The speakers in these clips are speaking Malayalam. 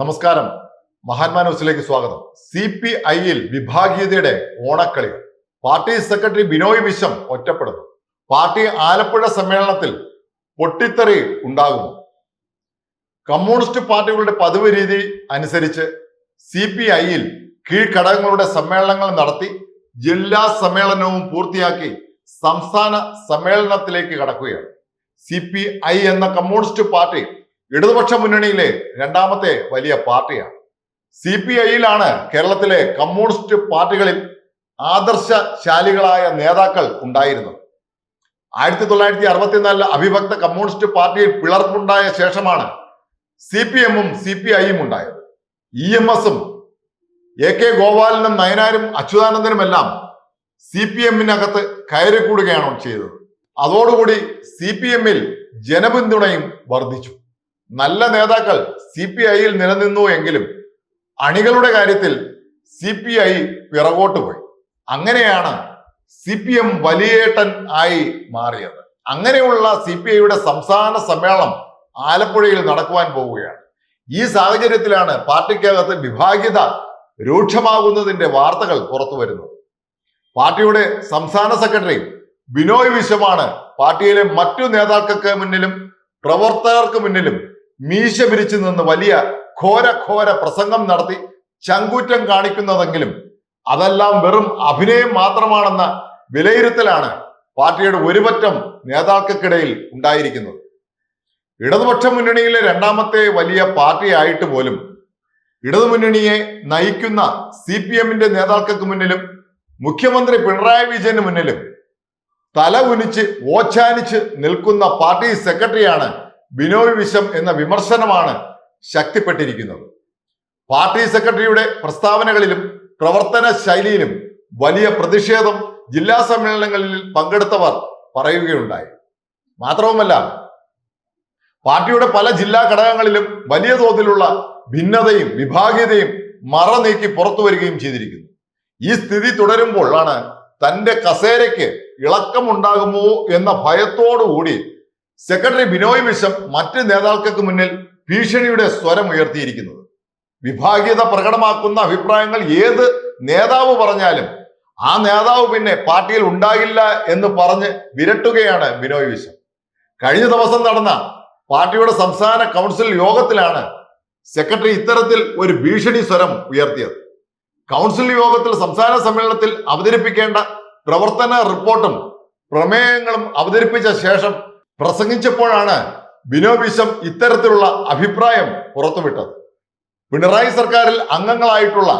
നമസ്കാരം. മഹാത്മാ ന്യൂസിലേക്ക് സ്വാഗതം. സി പി ഐയിൽ വിഭാഗീയതയുടെ ഓണക്കളി. പാർട്ടി സെക്രട്ടറി ബിനോയ് വിശ്വം ഒറ്റപ്പെടുന്നു. പാർട്ടി ആലപ്പുഴ സമ്മേളനത്തിൽ പൊട്ടിത്തെറി ഉണ്ടാകുന്നു. കമ്മ്യൂണിസ്റ്റ് പാർട്ടികളുടെ പതിവ് രീതി അനുസരിച്ച് സി പി ഐയിൽ കീഴ്ഘടകങ്ങളുടെ സമ്മേളനങ്ങൾ നടത്തി ജില്ലാ സമ്മേളനവും പൂർത്തിയാക്കി സംസ്ഥാന സമ്മേളനത്തിലേക്ക് കടക്കുകയാണ്. സി പി ഐ എന്ന കമ്മ്യൂണിസ്റ്റ് പാർട്ടി ഇടതുപക്ഷ മുന്നണിയിലെ രണ്ടാമത്തെ വലിയ പാർട്ടിയാണ്. സി പി ഐയിലാണ് കേരളത്തിലെ കമ്മ്യൂണിസ്റ്റ് പാർട്ടികളിൽ ആദർശശാലികളായ നേതാക്കൾ ഉണ്ടായിരുന്നത്. ആയിരത്തി തൊള്ളായിരത്തി അറുപത്തിനാലിൽ അവിഭക്ത കമ്മ്യൂണിസ്റ്റ് പാർട്ടിയിൽ പിളർപ്പുണ്ടായ ശേഷമാണ് സി പി എമ്മും സി പി ഐയും ഉണ്ടായത്. ഇ എം എസും എ കെ ഗോപാലനും നയനാരും അച്യുതാനന്ദനുമെല്ലാം സി പി എമ്മിനകത്ത് കയറിക്കൂടുകയാണ് ചെയ്തത്. അതോടുകൂടി സി പി എമ്മിൽ ജനപിന്തുണയും വർദ്ധിച്ചു. നല്ല നേതാക്കൾ സി പി ഐയിൽ നിലനിന്നു എങ്കിലും അണികളുടെ കാര്യത്തിൽ സി പി ഐ പിറകോട്ട് പോയി. അങ്ങനെയാണ് സി പി എം വലിയേട്ടൻ ആയി മാറിയത്. അങ്ങനെയുള്ള സി പി ഐയുടെ സംസ്ഥാന സമ്മേളനം ആലപ്പുഴയിൽ നടക്കുവാൻ പോവുകയാണ്. ഈ സാഹചര്യത്തിലാണ് പാർട്ടിക്കകത്ത് വിഭാഗ്യത രൂക്ഷമാകുന്നതിന്റെ വാർത്തകൾ പുറത്തു വരുന്നത്. പാർട്ടിയുടെ സംസ്ഥാന സെക്രട്ടറി ബിനോയ് വിശ്വമാണ് പാർട്ടിയിലെ മറ്റു നേതാക്കൾക്ക് മുന്നിലും പ്രവർത്തകർക്ക് മുന്നിലും മീശ പിരിച്ചു നിന്ന് വലിയ ഘോര ഘോര പ്രസംഗം നടത്തി ചങ്കൂറ്റം കാണിക്കുന്നതെങ്കിലും അതെല്ലാം വെറും അഭിനയം മാത്രമാണെന്ന വിലയിരുത്തലാണ് പാർട്ടിയുടെ ഒരുപറ്റം നേതാക്കൾക്കിടയിൽ ഉണ്ടായിരിക്കുന്നത്. ഇടതുപക്ഷ മുന്നണിയിലെ രണ്ടാമത്തെ വലിയ പാർട്ടിയായിട്ട് പോലും ഇടതുമുന്നണിയെ നയിക്കുന്ന സി പി എമ്മിന്റെ നേതാക്കൾക്ക് മുന്നിലും മുഖ്യമന്ത്രി പിണറായി വിജയന് മുന്നിലും തല കുനിച്ച് ഓച്ചാനിച്ച് നിൽക്കുന്ന പാർട്ടി സെക്രട്ടറിയാണ് ബിനോയ് വിശ്വം എന്ന വിമർശനമാണ് ശക്തിപ്പെട്ടിരിക്കുന്നത്. പാർട്ടി സെക്രട്ടറിയുടെ പ്രസ്താവനകളിലും പ്രവർത്തന ശൈലിയിലും വലിയ പ്രതിഷേധം ജില്ലാ സമ്മേളനങ്ങളിൽ പങ്കെടുത്തവർ പറയുകയുണ്ടായി. മാത്രവുമല്ല പാർട്ടിയുടെ പല ജില്ലാ ഘടകങ്ങളിലും വലിയ തോതിലുള്ള ഭിന്നതയും വിഭാഗീയതയും മറ നീക്കി പുറത്തു വരികയും ചെയ്തിരിക്കുന്നു. ഈ സ്ഥിതി തുടരുമ്പോഴാണ് തന്റെ കസേരയ്ക്ക് ഇളക്കമുണ്ടാകുമോ എന്ന ഭയത്തോടുകൂടി സെക്രട്ടറി ബിനോയ് വിശ്വം മറ്റ് നേതാക്കൾക്ക് മുന്നിൽ ഭീഷണിയുടെ സ്വരം ഉയർത്തിയിരിക്കുന്നത്. വിഭാഗീയത പ്രകടമാക്കുന്ന അഭിപ്രായങ്ങൾ ഏത് നേതാവ് പറഞ്ഞാലും ആ നേതാവ് പിന്നെ പാർട്ടിയിൽ ഉണ്ടാകില്ല എന്ന് പറഞ്ഞ് വിരട്ടുകയാണ് ബിനോയ് വിശ്വം കഴിഞ്ഞ ദിവസം നടന്ന പാർട്ടിയുടെ സംസ്ഥാന കൗൺസിൽ യോഗത്തിലാണ് സെക്രട്ടറി ഇത്തരത്തിൽ ഒരു ഭീഷണി സ്വരം ഉയർത്തിയത്. കൗൺസിൽ യോഗത്തിൽ സംസ്ഥാന സമ്മേളനത്തിൽ അവതരിപ്പിക്കേണ്ട പ്രവർത്തന റിപ്പോർട്ടും പ്രമേയങ്ങളും അവതരിപ്പിച്ച ശേഷം പ്രസംഗിച്ചപ്പോഴാണ് ബിനോ വിശ്വം ഇത്തരത്തിലുള്ള അഭിപ്രായം പുറത്തുവിട്ടത്. പിണറായി സർക്കാരിൽ അംഗങ്ങളായിട്ടുള്ള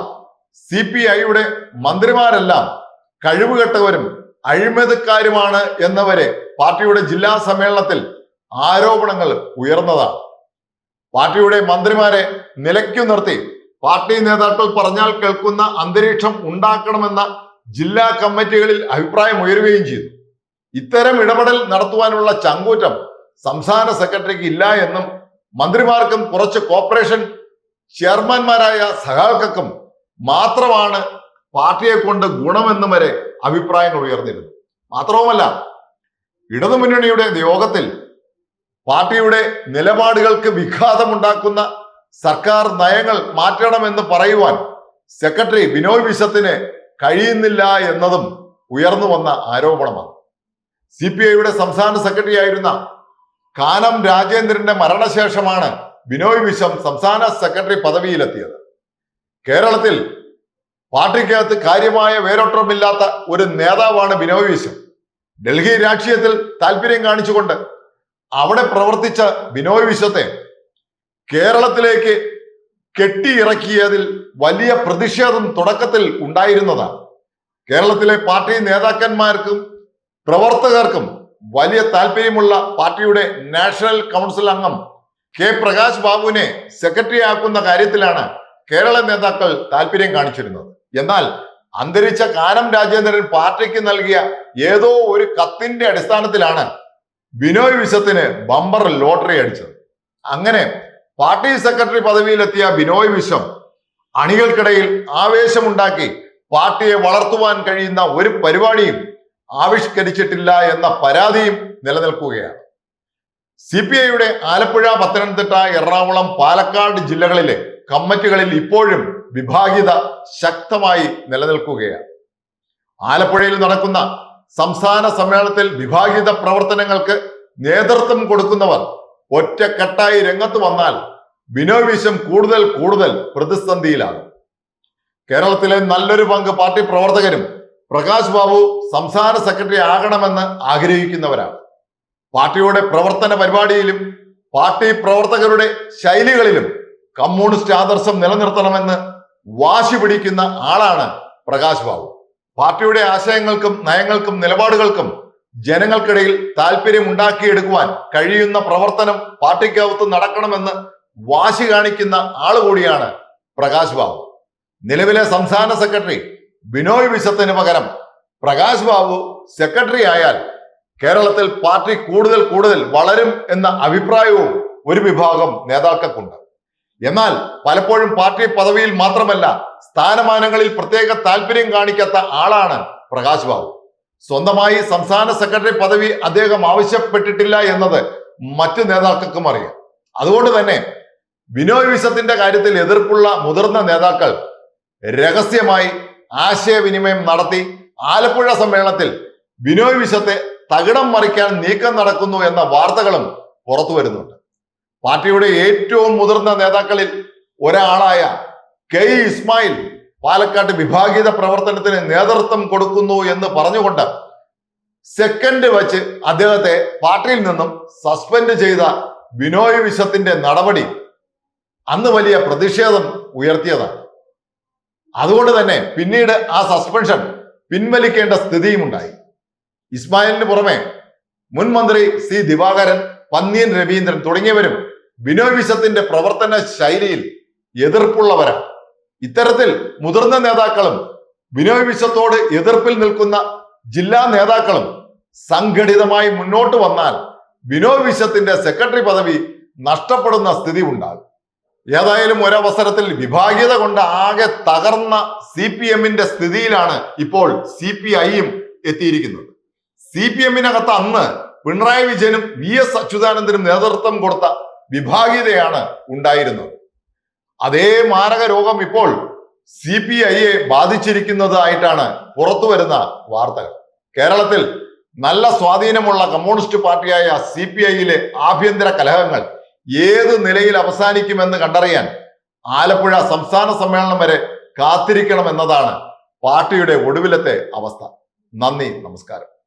സി പി ഐയുടെ മന്ത്രിമാരെല്ലാം കഴിവുകെട്ടവരും അഴിമതിക്കാരുമാണ് എന്നവരെ പാർട്ടിയുടെ ജില്ലാ സമ്മേളനത്തിൽ ആരോപണങ്ങൾ ഉയർന്നതാണ്. പാർട്ടിയുടെ മന്ത്രിമാരെ നിലയ്ക്കു നിർത്തി പാർട്ടി നേതാക്കൾ പറഞ്ഞാൽ കേൾക്കുന്ന അന്തരീക്ഷം ഉണ്ടാക്കണമെന്ന ജില്ലാ കമ്മിറ്റികളിൽ അഭിപ്രായം ഉയരുകയും ചെയ്തു. ഇത്തരം ഇടപെടൽ നടത്തുവാനുള്ള ചങ്കൂറ്റം സംസ്ഥാന സെക്രട്ടറിക്ക് ഇല്ല എന്നും മന്ത്രിമാർക്കും കുറച്ച് കോർപ്പറേഷൻ ചെയർമാൻമാരായ സഹാക്കൾക്കും മാത്രമാണ് പാർട്ടിയെ കൊണ്ട് ഗുണമെന്നും വരെ അഭിപ്രായങ്ങൾ ഉയർന്നിരുന്നു. മാത്രവുമല്ല ഇടതുമുന്നണിയുടെ യോഗത്തിൽ പാർട്ടിയുടെ നിലപാടുകൾക്ക് വിഘാതമുണ്ടാക്കുന്ന സർക്കാർ നയങ്ങൾ മാറ്റണമെന്ന് പറയുവാൻ സെക്രട്ടറി ബിനോയ് വിശത്തിന് കഴിയുന്നില്ല എന്നതും ഉയർന്നു വന്ന ആരോപണമാണ്. സി പി ഐയുടെ സംസ്ഥാന സെക്രട്ടറി ആയിരുന്ന കാനം രാജേന്ദ്രന്റെ മരണശേഷമാണ് ബിനോയ് വിശ്വം സംസ്ഥാന സെക്രട്ടറി പദവിയിലെത്തിയത്. കേരളത്തിൽ പാർട്ടിക്കകത്ത് കാര്യമായ വേരോട്ടമില്ലാത്ത ഒരു നേതാവാണ് ബിനോയ് വിശ്വം. ഡൽഹി രാഷ്ട്രീയത്തിൽ താല്പര്യം കാണിച്ചുകൊണ്ട് അവിടെ പ്രവർത്തിച്ച ബിനോയ് വിശ്വത്തെ കേരളത്തിലേക്ക് കെട്ടിയിറക്കിയതിൽ വലിയ പ്രതിഷേധം തുടക്കത്തിൽ ഉണ്ടായിരുന്നതാണ്. കേരളത്തിലെ പാർട്ടി നേതാക്കന്മാർക്കും പ്രവർത്തകർക്കും വലിയ താല്പര്യമുള്ള പാർട്ടിയുടെ നാഷണൽ കൗൺസിൽ അംഗം കെ പ്രകാശ് ബാബുവിനെ സെക്രട്ടറി ആക്കുന്ന കാര്യത്തിലാണ് കേരള നേതാക്കൾ താല്പര്യം കാണിച്ചിരുന്നത്. എന്നാൽ അന്തരിച്ച കാനം രാജേന്ദ്രൻ പാർട്ടിക്ക് നൽകിയ ഏതോ ഒരു കത്തിന്റെ അടിസ്ഥാനത്തിലാണ് ബിനോയ് വിശ്വത്തിന് ബമ്പർ ലോട്ടറി അടിച്ചത്. അങ്ങനെ പാർട്ടി സെക്രട്ടറി പദവിയിലെത്തിയ ബിനോയ് വിശ്വം അണികൾക്കിടയിൽ ആവേശമുണ്ടാക്കി പാർട്ടിയെ വളർത്തുവാൻ കഴിയുന്ന ഒരു പരിപാടിയും ആവിഷ്കരിച്ചിട്ടില്ല എന്ന പരാതിയും നിലനിൽക്കുകയാണ്. സി പി ഐയുടെ ആലപ്പുഴ പത്തനംതിട്ട എറണാകുളം പാലക്കാട് ജില്ലകളിലെ കമ്മിറ്റികളിൽ ഇപ്പോഴും വിഭാഗീയത ശക്തമായി നിലനിൽക്കുകയാണ്. ആലപ്പുഴയിൽ നടക്കുന്ന സംസ്ഥാന സമ്മേളനത്തിൽ വിഭാഗീയത പ്രവർത്തനങ്ങൾക്ക് നേതൃത്വം കൊടുക്കുന്നവർ ഒറ്റക്കെട്ടായി രംഗത്ത് വന്നാൽ ബിനോയ് കൂടുതൽ കൂടുതൽ പ്രതിസന്ധിയിലാകും കേരളത്തിലെ നല്ലൊരു പങ്ക് പാർട്ടി പ്രവർത്തകരും പ്രകാശ് ബാബു സംസ്ഥാന സെക്രട്ടറി ആകണമെന്ന് ആഗ്രഹിക്കുന്നവരാണ്. പാർട്ടിയുടെ പ്രവർത്തന പരിപാടിയിലും പാർട്ടി പ്രവർത്തകരുടെ ശൈലികളിലും കമ്മ്യൂണിസ്റ്റ് ആദർശം നിലനിർത്തണമെന്ന് വാശി പിടിക്കുന്ന ആളാണ് പ്രകാശ് ബാബു. പാർട്ടിയുടെ ആശയങ്ങൾക്കും നയങ്ങൾക്കും നിലപാടുകൾക്കും ജനങ്ങൾക്കിടയിൽ താല്പര്യം ഉണ്ടാക്കിയെടുക്കുവാൻ കഴിയുന്ന പ്രവർത്തനം പാർട്ടിക്കകത്ത് നടക്കണമെന്ന് വാശി കാണിക്കുന്ന ആളുകൂടിയാണ് പ്രകാശ് ബാബു. നിലവിലെ സംസ്ഥാന സെക്രട്ടറി ബിനോയ് വിശ്വത്തിന് പകരം പ്രകാശ് ബാബു സെക്രട്ടറി ആയാൽ കേരളത്തിൽ പാർട്ടി കൂടുതൽ കൂടുതൽ വളരും എന്ന അഭിപ്രായവും ഒരു വിഭാഗം നേതാക്കൾക്കുണ്ട്. എന്നാൽ പലപ്പോഴും പാർട്ടി പദവിയിൽ മാത്രമല്ല സ്ഥാനമാനങ്ങളിൽ പ്രത്യേക താല്പര്യം കാണിക്കാത്ത ആളാണ് പ്രകാശ് ബാബു. സ്വന്തമായി സംസ്ഥാന സെക്രട്ടറി പദവി അദ്ദേഹം ആവശ്യപ്പെട്ടിട്ടില്ല എന്നത് മറ്റു നേതാക്കൾക്കും അറിയാം. അതുകൊണ്ട് തന്നെ വിനോയ് വിശ്വത്തിന്റെ കാര്യത്തിൽ എതിർപ്പുള്ള മുതിർന്ന നേതാക്കൾ രഹസ്യമായി ആശയവിനിമയം നടത്തി ആലപ്പുഴ സമ്മേളനത്തിൽ ബിനോയ് വിശ്വത്തെ തകിടം മറിക്കാൻ നീക്കം നടക്കുന്നു എന്ന വാർത്തകളും പുറത്തു വരുന്നുണ്ട്. പാർട്ടിയുടെ ഏറ്റവും മുതിർന്ന നേതാക്കളിൽ ഒരാളായ കെ ഇസ്മായിൽ പാലക്കാട് വിഭാഗീയത പ്രവർത്തനത്തിന് നേതൃത്വം കൊടുക്കുന്നു എന്ന് പറഞ്ഞുകൊണ്ട് സെക്കൻഡ് വച്ച് അദ്ദേഹത്തെ പാർട്ടിയിൽ നിന്നും സസ്പെൻഡ് ചെയ്ത ബിനോയ് വിശ്വത്തിന്റെ നടപടി അന്ന് വലിയ പ്രതിഷേധം ഉയർത്തിയതാണ്. അതുകൊണ്ട് തന്നെ പിന്നീട് ആ സസ്പെൻഷൻ പിൻവലിക്കേണ്ട സ്ഥിതിയും ഉണ്ടായി ഇസ്മായിലിന് പുറമെ മുൻ മന്ത്രി സി ദിവാകരൻ പന്നിയൻ രവീന്ദ്രൻ തുടങ്ങിയവരും ബിനോയ് വിശ്വത്തിന്റെ പ്രവർത്തന ശൈലിയിൽ എതിർപ്പുള്ളവരാണ്. ഇത്തരത്തിൽ മുതിർന്ന നേതാക്കളും ബിനോയ് വിശ്വത്തോട് എതിർപ്പിൽ നിൽക്കുന്ന ജില്ലാ നേതാക്കളും സംഘടിതമായി മുന്നോട്ട് വന്നാൽ ബിനോയ് വിശ്വത്തിന്റെ സെക്രട്ടറി പദവി നഷ്ടപ്പെടുന്ന സ്ഥിതി ഉണ്ടാകും ഏതായാലും ഒരവസരത്തിൽ വിഭാഗീയത കൊണ്ട് ആകെ തകർന്ന സി പി എമ്മിന്റെ സ്ഥിതിയിലാണ് ഇപ്പോൾ സി പി ഐയും എത്തിയിരിക്കുന്നത്. സി പി എമ്മിനകത്ത് അന്ന് പിണറായി വിജയനും വി എസ് അച്യുതാനന്ദനും നേതൃത്വം കൊടുത്ത വിഭാഗീയതയാണ് ഉണ്ടായിരുന്നത്. അതേ മാരക രോഗം ഇപ്പോൾ സി പി ഐയെ ബാധിച്ചിരിക്കുന്നതായിട്ടാണ് പുറത്തു വരുന്ന വാർത്തകൾ. കേരളത്തിൽ നല്ല സ്വാധീനമുള്ള കമ്മ്യൂണിസ്റ്റ് പാർട്ടിയായ സി പി ഐയിലെ ആഭ്യന്തര കലഹങ്ങൾ ഏത് നിലയിൽ അവസാനിക്കുമെന്ന് കണ്ടറിയാൻ ആലപ്പുഴ സംസ്ഥാന സമ്മേളനം വരെ കാത്തിരിക്കണം എന്നതാണ് പാർട്ടിയുടെ ഒടുവിലത്തെ അവസ്ഥ. നന്ദി നമസ്കാരം.